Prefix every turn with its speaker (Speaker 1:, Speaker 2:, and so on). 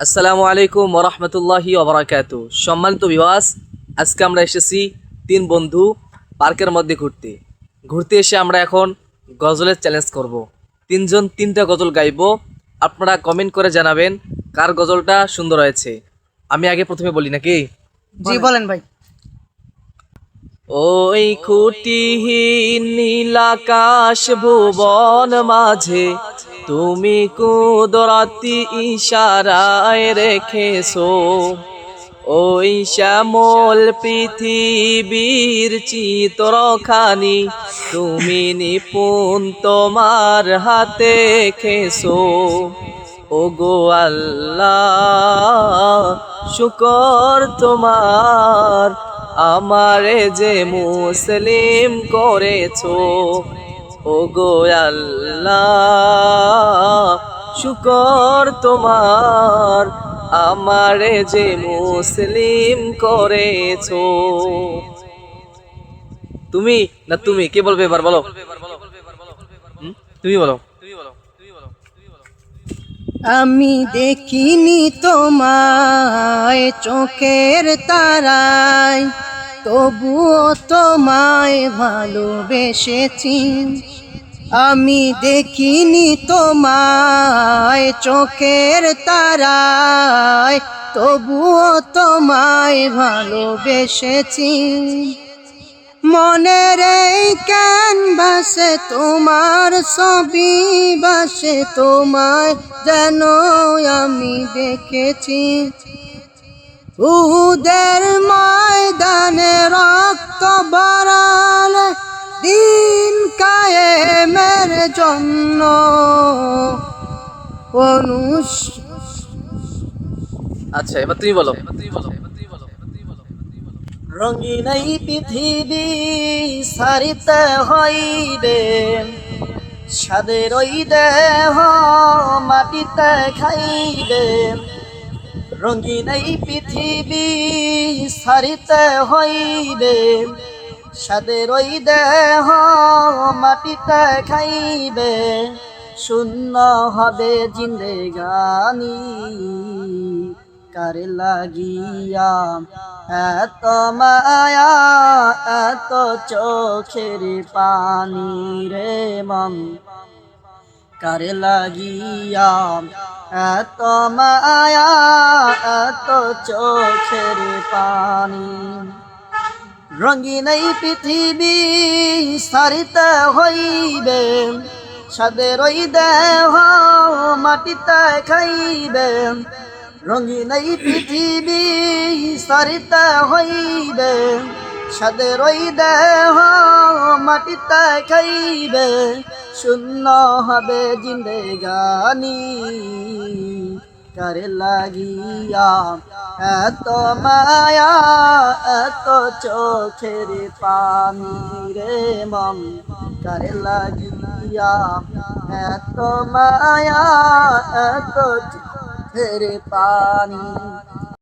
Speaker 1: আসসালামু আলাইকুম ওরহমতুল্লাহি ওবরাকাতু সম্মানিত বিবাস আজকে আমরা এসেছি তিন বন্ধু পার্কের মধ্যে ঘুরতে। ঘুরতে এসে আমরা এখন গজলের চ্যালেঞ্জ করব। তিনজন তিনটা গজল গাইবো। আপনারা কমেন্ট করে জানাবেন কার গজলটা সুন্দর হয়েছে। আমি আগে প্রথমে বলি নাকি?
Speaker 2: জি বলেন ভাই।
Speaker 1: ওই খুঁটিহীন নীলাকাশ ভুবন মাঝে তুমি কুদরতি ইশারায় রেখেছো। ওই শ্যামল পৃথিবীর চিত্রখানি তুমি নিপুণ তোমার হাতে খেসো ও গো আল্লাহ, শুকর তোমার, আমারে যে মুসলিম করেছ। ও গো আল্লাহ, শুকর তোমার, আমারে যে মুসলিম করেছ। তুমি না তুমি, কে বলবে এবার বলো? তুমি বলো।
Speaker 2: আমি দেখিনি তোমায় চোখের তারায়। তবুও তোমায় ভালোবেসেছি। আমি দেখিনি তোমায় চোখের তারায়। তবুও তোমায় ভালোবেসেছি। মনের এই ক্যানভাসে তোমার ছবি বাসে তোমায় যেন আমি দেখেছি। উহুদের ময়দানে রক্ত বাড়ালে দিন কায়েমের জন্য অনুষ
Speaker 1: আচ্ছা এবার তুমি বলো।
Speaker 2: রঙিন এই পৃথিবী সারিতে হইবে। সাদের ওই দেহ মাটিতে খাইবে। রঙিন এই পৃথিবী সারিতে হইবে। সাদের ওই দেহ মাটিতে খাইবে। শূন্য হবে জিন্দেগানি কারে লাগিয়া এত মায়া, এত চোখের পানি রে মন। কারে লাগিয়া এত মায়া এত চোখের পানি। রঙিন এই পৃথিবী সারিতে হইবে সাদের ওই দেহ মাটিতে খাইবে। রঙিন এই পৃথিবী সারিতে হইবে সাদের ওই দেহ মাটিতে খাইবে। শূন্য হবে জিন্দেগানি কারে লাগিয়া? এত মায়া, এত চোখের পানি রে মম কারে লাগিয়া? এত মায়া, এত চোখের পানি